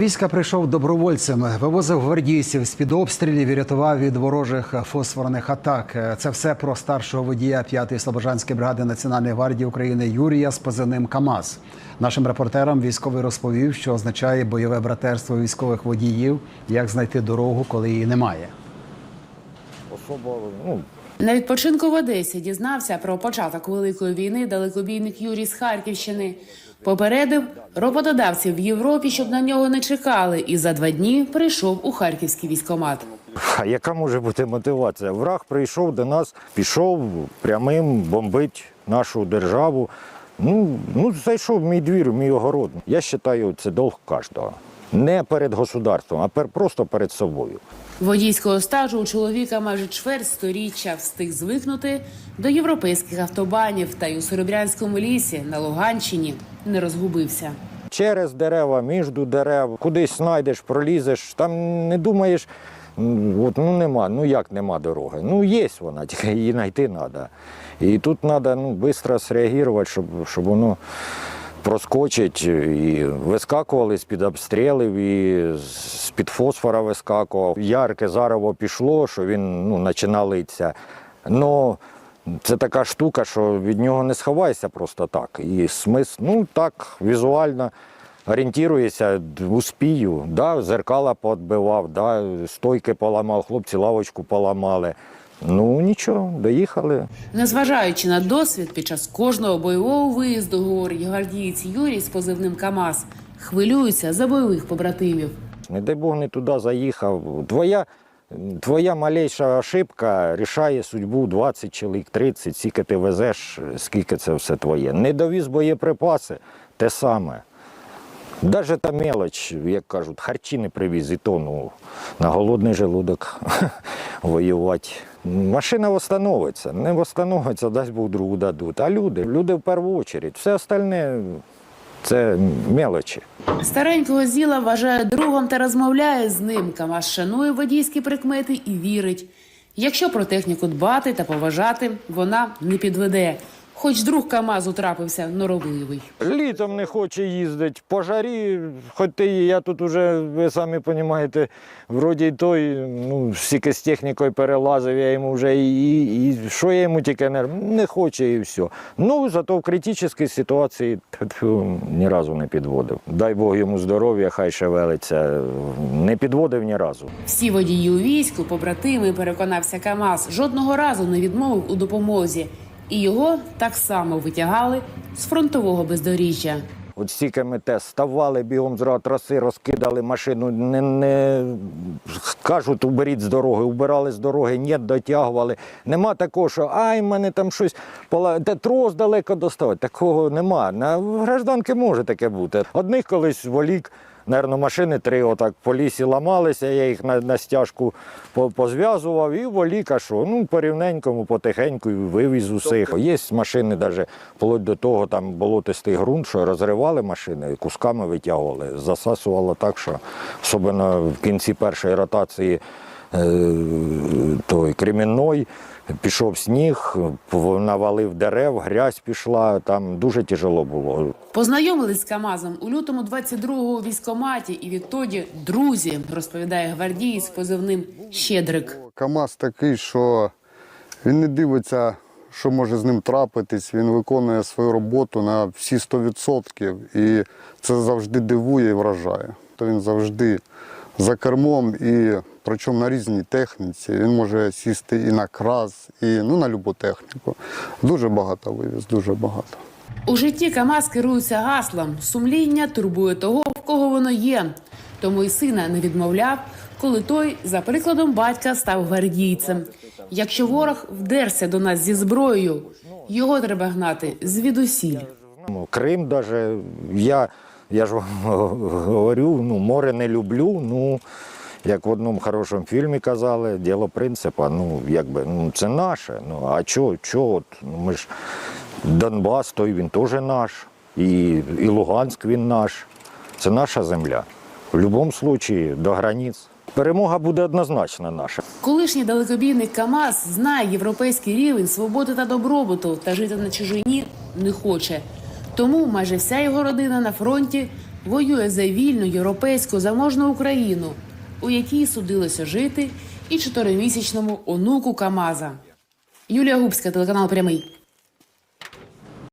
Війська прийшов добровольцем, вивозив гвардійців з під обстрілів і рятував від ворожих фосфорних атак. Це все про старшого водія 5-ї Слобожанської бригади Національної гвардії України Юрія з позивним КАМАЗ. Нашим репортерам військовий розповів, що означає бойове братерство військових водіїв, як знайти дорогу, коли її немає. Особа, ну, На відпочинку в Одесі дізнався про початок великої війни далекобійник Юрій з Харківщини. Попередив роботодавців в Європі, щоб на нього не чекали, і за два дні прийшов у харківський військомат. а яка може бути мотивація? Враг прийшов до нас, пішов прямим бомбить нашу державу. Ну, ну зайшов в мій двір, в мій огород. Я вважаю, це долг кожного. Не перед государством, а пер, просто перед собою. Водійського стажу у чоловіка майже чверть сторіччя встиг звикнути до європейських автобанів та й у Серебрянському лісі на Луганщині не розгубився. Через дерева, між дерев, кудись знайдеш, пролізеш, там не думаєш, от, ну нема, ну як нема дороги. Ну є вона, тільки її знайти треба. І тут треба ну, швидко зреагувати, щоб, щоб воно проскочить. І вискакували з-під обстрілів, і з-під фосфора вискакував. Ярке зарево пішло, що він ну, починав. Но це така штука, що від нього не сховаєшся просто так. І смисл, ну так, візуально орієнтуєшся, успію. Да, зеркала подбивав, да, стойки поламав, хлопці лавочку поламали. Ну нічого, доїхали. Незважаючи на досвід, під час кожного бойового виїзду, говорить гвардієць Юрій з позивним КАМАЗ, хвилюється за бойових побратимів. Не дай Бог не туди заїхав. Твоя, твоя малейша ошибка рішає судьбу 20 чоловік, 30, скільки ти везеш, скільки це все твоє. Не довіз боєприпаси, те саме. Навіть та мелоч, як кажуть, харчі не привіз, і то ну, на голодний желудок воювати. Машина встановиться, не встановиться, дасть Бог другу дадуть. А люди, люди в першу чергу, все остальне це мелочі. Старенького зіла вважає другом та розмовляє з ним. КАМАЗ шанує водійські прикмети і вірить. Якщо про техніку дбати та поважати, вона не підведе. Хоч друг КАМАЗу трапився норовливий. Літом не хоче їздити, по жарі, хоч ти, я тут уже, ви самі розумієте, вроді й той, ну, стільки з технікою перелазив, я йому вже і, і, і що я йому тільки не, не хоче і все. Ну, зато в критичній ситуації тьфу, ні разу не підводив. Дай Бог йому здоров'я, хай шевелиться. Не підводив ні разу. Всі водії у війську, побратими, переконався КАМАЗ, жодного разу не відмовив у допомозі. І його так само витягали з фронтового бездоріжжя. От стільки ми те ставали бігом з траси, розкидали машину, не, не кажуть, уберіть з дороги, убирали з дороги, ні, дотягували. Нема такого, що ай, мене там щось пола... Трос далеко доставати. Такого нема. На гражданки може таке бути. Одних колись волік. Наверно, машини три отак по лісі ламалися, я їх на, на стяжку позв'язував і воліка, що ну, порівненькому, потихеньку вивіз усіх. Є машини, навіть вплоть до того, там болотистий ґрунт, що розривали машини, кусками витягували, засасувало так, що особливо в кінці першої ротації той кремінной, пішов сніг, навалив дерев, грязь пішла, там дуже тяжело було. Познайомились з КАМАЗом у лютому 22-го у військкоматі і відтоді друзі, розповідає гвардієць з позивним Щедрик. КАМАЗ такий, що він не дивиться, що може з ним трапитись. Він виконує свою роботу на всі 100%. І це завжди дивує і вражає. То він завжди за кермом і причому на різній техніці. Він може сісти і на краз, і ну, на любу техніку. Дуже багато вивіз, дуже багато. У житті КАМАЗ керується гаслом сумління турбує того, в кого воно є. Тому й сина не відмовляв, коли той, за прикладом батька, став гвардійцем. Якщо ворог вдерся до нас зі зброєю, його треба гнати звідусіль. Ну, Крим даже, я, я ж вам говорю, ну, море не люблю, ну, як в одному хорошому фільмі казали, діло принципа, ну, якби, ну, це наше. Ну, а чого, чого, ну, ми ж, Донбас, той він теж наш, і, і Луганськ він наш. Це наша земля. В будь-якому випадку до границь. Перемога буде однозначно наша. Колишній далекобійник КАМАЗ знає європейський рівень свободи та добробуту та жити на чужині не хоче. Тому майже вся його родина на фронті воює за вільну європейську заможну Україну, у якій судилося жити і чотиримісячному онуку Камаза. Юлія Губська, телеканал Прямий.